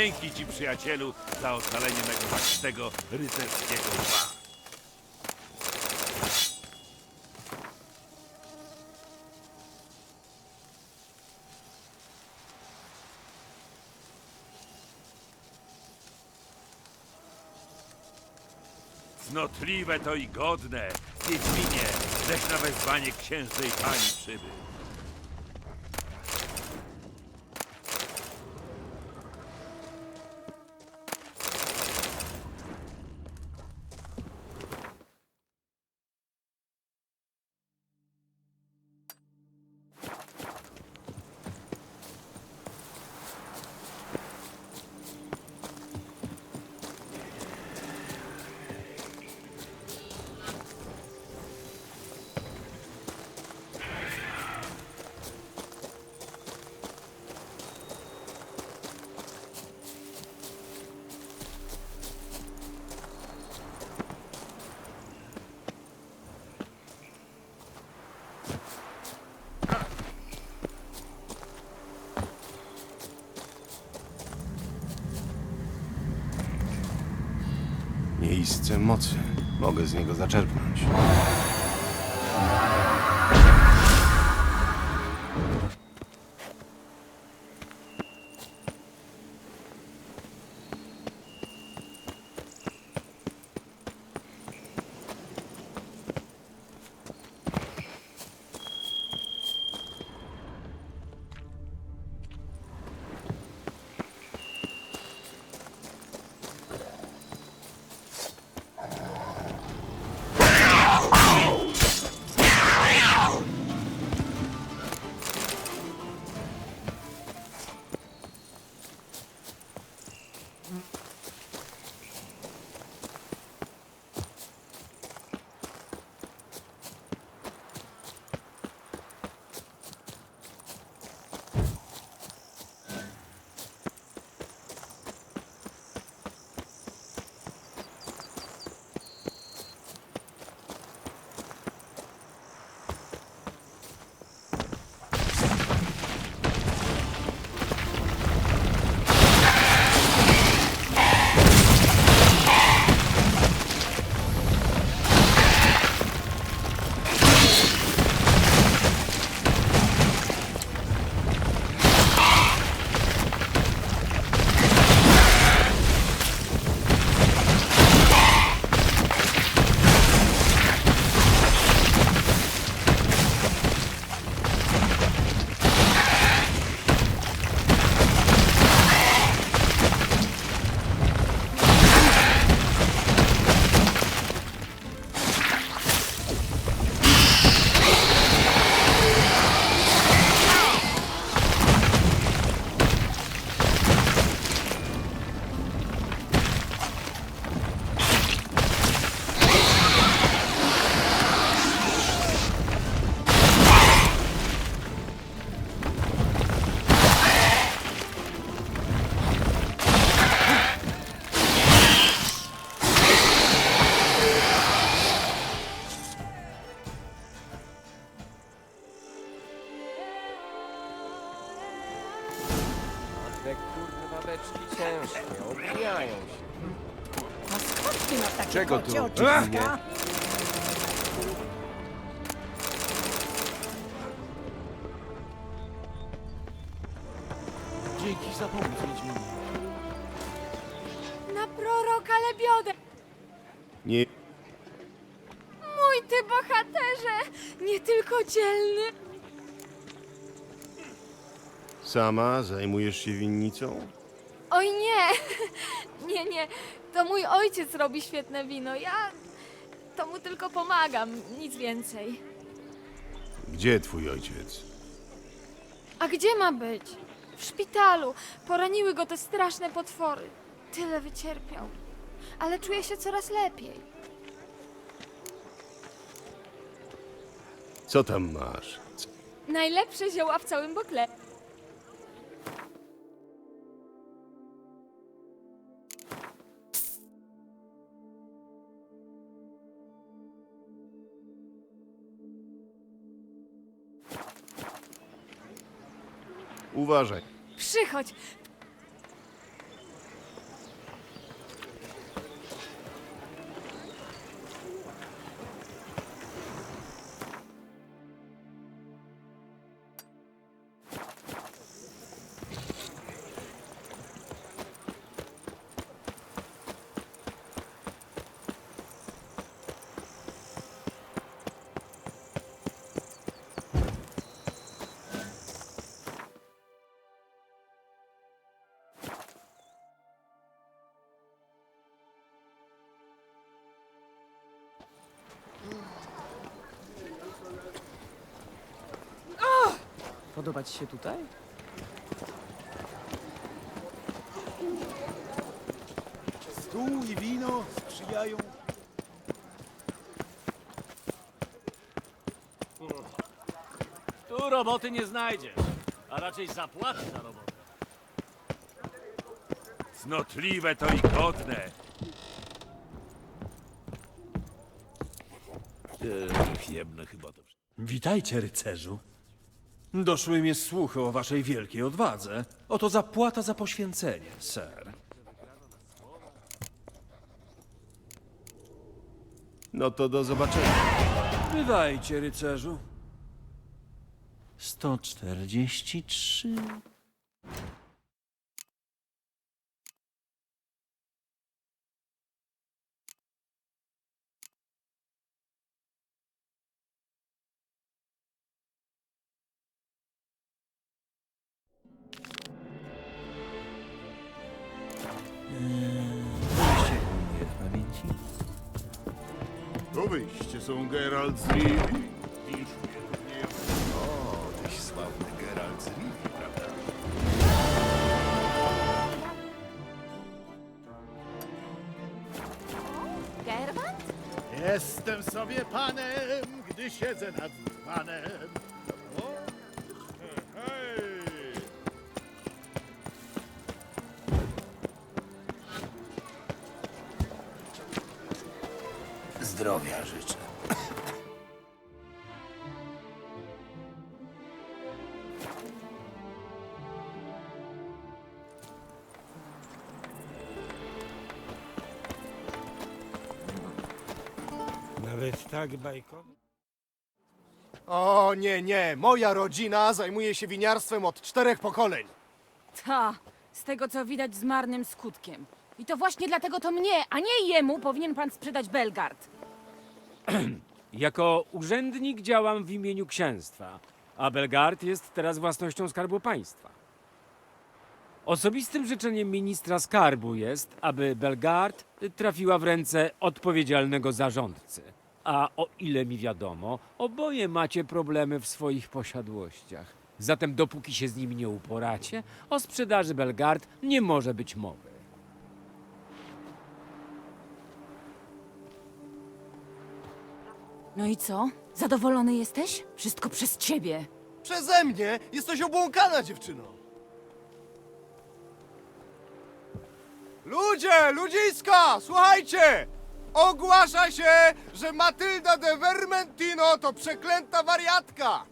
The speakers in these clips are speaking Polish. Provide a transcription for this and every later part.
Dzięki ci, przyjacielu, za ocalenie mego zacnego rycerskiego lwa. Cnotliwe to i godne, Wiedźminie, żeś na wezwanie księżnej pani przybył. Miejsce mocy. Mogę z niego zaczerpnąć. Czego tu oczekuje? oczyska? Dzięki za pomoc, Wiedźminie. Na proroka Lebiodę! Nie. Mój ty bohaterze! Nie tylko dzielny! Sama zajmujesz się winnicą? Oj nie! Nie, nie. To mój ojciec robi świetne wino. Ja to mu tylko pomagam, nic więcej. Gdzie twój ojciec? A gdzie ma być? W szpitalu. Poraniły go te straszne potwory. Tyle wycierpiał. Ale czuje się coraz lepiej. Co tam masz? Najlepsze zioła w całym bokle. Uważaj. Przychodź. Podoba ci się tutaj? Stół i wino sprzyjają. Tu roboty nie znajdziesz, a raczej zapłaty za robotę. Cnotliwe to i godne. Jemne chyba to. Witajcie, rycerzu. Doszły mnie słuchy o waszej wielkiej odwadze. Oto zapłata za poświęcenie, ser. No to do zobaczenia. Bywajcie, rycerzu. 143. To wyjście są Geralt z Rivi. O, tyś sławny Geralt z Rivi, prawda? Gerwant? Jestem sobie panem, gdy siedzę nad panem. Nawet tak bajkowo. O nie, nie, moja rodzina zajmuje się winiarstwem od czterech pokoleń. Ta, z tego co widać z marnym skutkiem. I to właśnie dlatego to mnie, a nie jemu powinien pan sprzedać Belgard. Jako urzędnik działam w imieniu księstwa, a Belgard jest teraz własnością Skarbu Państwa. Osobistym życzeniem ministra skarbu jest, aby Belgard trafiła w ręce odpowiedzialnego zarządcy. A o ile mi wiadomo, oboje macie problemy w swoich posiadłościach. Zatem dopóki się z nimi nie uporacie, o sprzedaży Belgard nie może być mowy. No i co? Zadowolony jesteś? Wszystko przez ciebie. Przeze mnie jesteś obłąkana, dziewczyno. Ludzie, ludziska, słuchajcie! Ogłasza się, że Matylda de Vermentino to przeklęta wariatka!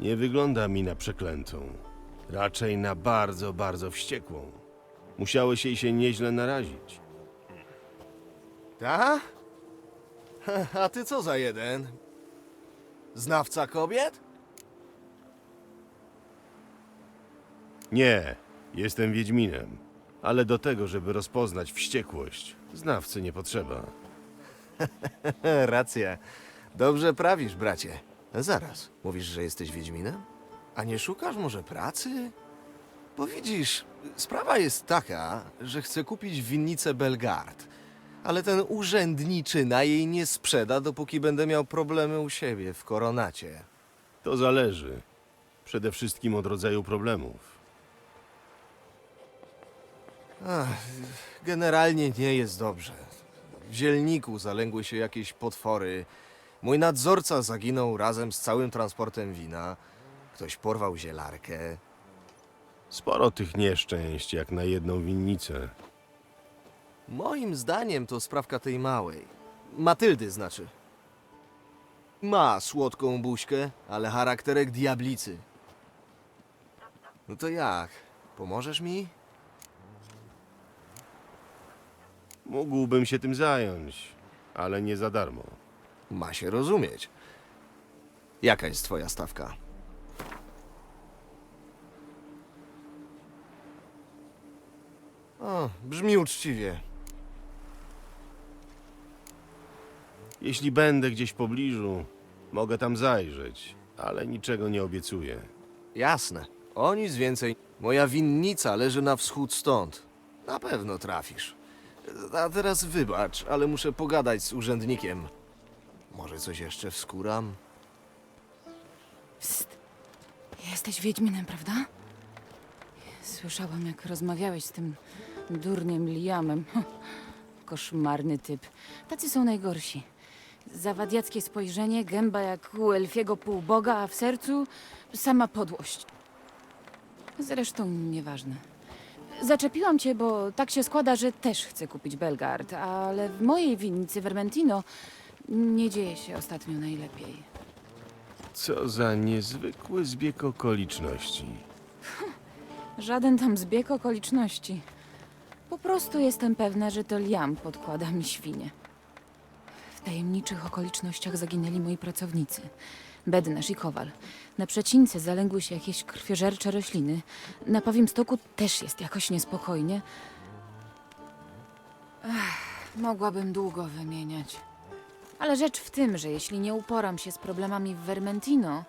Nie wygląda mi na przeklętą. Raczej na bardzo, bardzo wściekłą. Musiałeś jej się nieźle narazić. Ta? A ty co za jeden? Znawca kobiet? Nie, jestem Wiedźminem. Ale do tego, żeby rozpoznać wściekłość, znawcy nie potrzeba. Racja. Dobrze prawisz, bracie. Zaraz, mówisz, że jesteś Wiedźminem? A nie szukasz może pracy? Bo widzisz, sprawa jest taka, że chcę kupić winnicę Belgard, ale ten urzędniczyna jej nie sprzeda, dopóki będę miał problemy u siebie w koronacie. To zależy. Przede wszystkim od rodzaju problemów. Ach, generalnie nie jest dobrze. W zielniku zalęgły się jakieś potwory. Mój nadzorca zaginął razem z całym transportem wina. Ktoś porwał zielarkę. Sporo tych nieszczęść, jak na jedną winnicę. Moim zdaniem to sprawka tej małej. Matyldy znaczy. Ma słodką buźkę, ale charakterek diablicy. No to jak? Pomożesz mi? Mógłbym się tym zająć, ale nie za darmo. Ma się rozumieć. Jaka jest twoja stawka? O, brzmi uczciwie. Jeśli będę gdzieś w pobliżu, mogę tam zajrzeć, ale niczego nie obiecuję. Jasne. O nic więcej. Moja winnica leży na wschód stąd. Na pewno trafisz. A teraz wybacz, ale muszę pogadać z urzędnikiem. Może coś jeszcze wskuram? Psst. Jesteś Wiedźminem, prawda? Słyszałam, jak rozmawiałeś z tym durniem Liamem. Koszmarny typ. Tacy są najgorsi. Zawadiackie spojrzenie, gęba jak u elfiego półboga, a w sercu sama podłość. Zresztą nieważne. Zaczepiłam cię, bo tak się składa, że też chcę kupić Belgard, ale w mojej winnicy Vermentino nie dzieje się ostatnio najlepiej. Co za niezwykły zbieg okoliczności. Żaden tam zbieg okoliczności. Po prostu jestem pewna, że to Liam podkłada mi świnie. W tajemniczych okolicznościach zaginęli moi pracownicy. Bednarz i Kowal. Na przecince zalęgły się jakieś krwiożercze rośliny. Na Pawim Stoku też jest jakoś niespokojnie. Ech, mogłabym długo wymieniać. Ale rzecz w tym, że jeśli nie uporam się z problemami w Vermentino,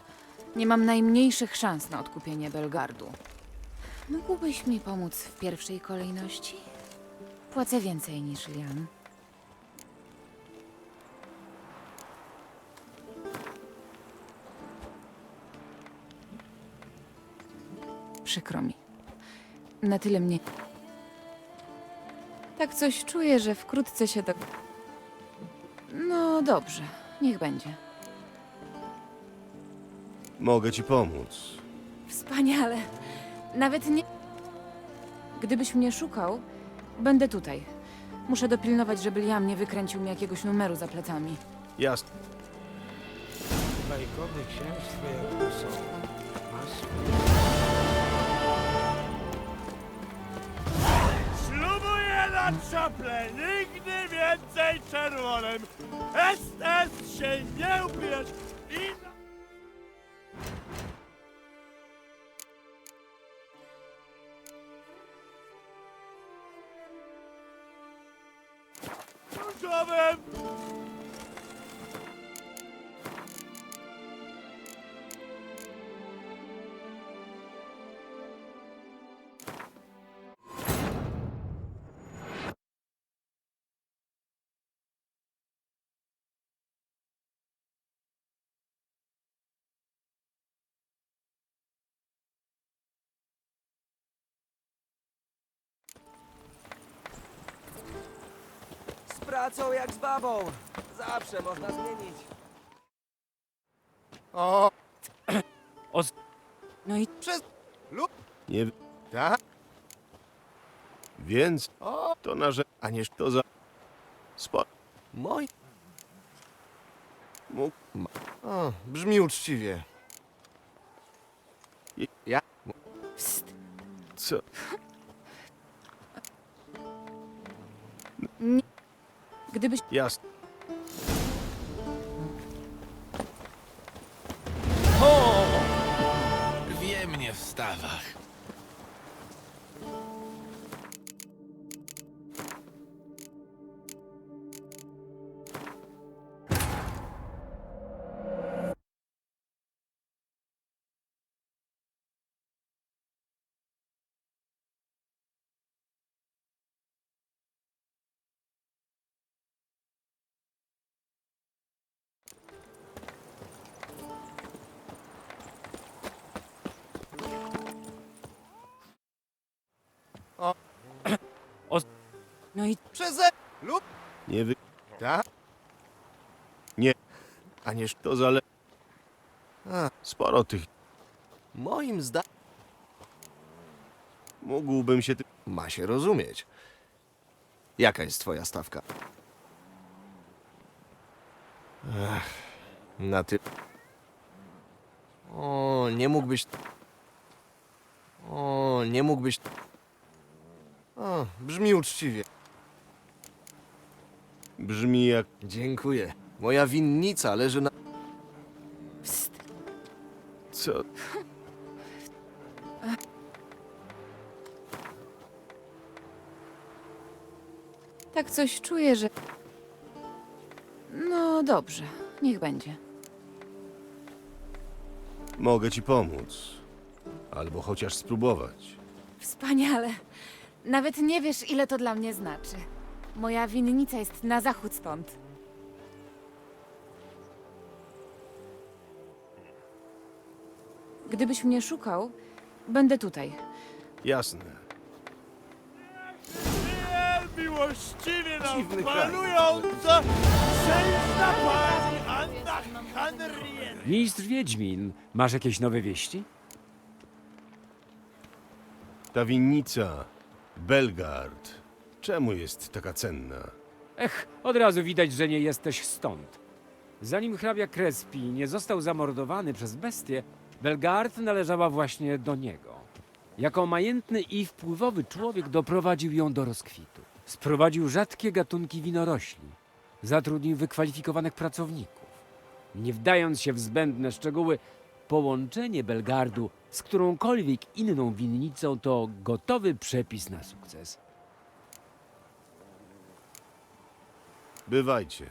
nie mam najmniejszych szans na odkupienie Belgardu. Mógłbyś mi pomóc w pierwszej kolejności? Płacę więcej niż Liam. Przykro mi. Na tyle mnie. Tak coś czuję, że wkrótce się tak. No dobrze, niech będzie. Mogę ci pomóc. Wspaniale. Nawet nie. Gdybyś mnie szukał, będę tutaj. Muszę dopilnować, żeby Liam nie wykręcił mi jakiegoś numeru za plecami. Jasne. Bajkowe księstwo jak są. Ślubuję na czaple, nigdy więcej czerwonym. Estes się nie upijać i... pracą jak z babą. Zawsze można zmienić. O, No i przez... lub... Nie. Tak? Więc O, to nasze. a nie To za. Spo. mój. Mógł. O, brzmi uczciwie. I- Ja? pst, Co? Gdybyś. Jasne. No i Przeze... lub... Nie wy. Tak? Nie. A nie... To zale. A, Sporo tych. moim zdaniem... Mógłbym się. Ty... Ma się rozumieć. Jaka jest twoja stawka? Ech, na ty... O, nie mógłbyś... O, nie mógłbyś... O, brzmi uczciwie. Brzmi jak. Dziękuję. Moja winnica leży na... pst, Co? tak coś czuję, że. No dobrze, niech będzie. Mogę ci pomóc. Albo chociaż spróbować. Wspaniale. Nawet nie wiesz, ile to dla mnie znaczy. Moja winnica jest na zachód stąd. Gdybyś mnie szukał, będę tutaj. Jasne. Miłościwie nam Dziwny kraj. panująca pani Anna Henrietta. Mistrz Wiedźmin, masz jakieś nowe wieści? Ta winnica, Belgard, czemu jest taka cenna? Ech, od razu widać, że nie jesteś stąd. Zanim hrabia Crespi nie został zamordowany przez bestię, Belgard należała właśnie do niego. Jako majętny i wpływowy człowiek doprowadził ją do rozkwitu. Sprowadził rzadkie gatunki winorośli. Zatrudnił wykwalifikowanych pracowników. Nie wdając się w zbędne szczegóły, połączenie Belgardu z którąkolwiek inną winnicą to gotowy przepis na sukces. Bywajcie.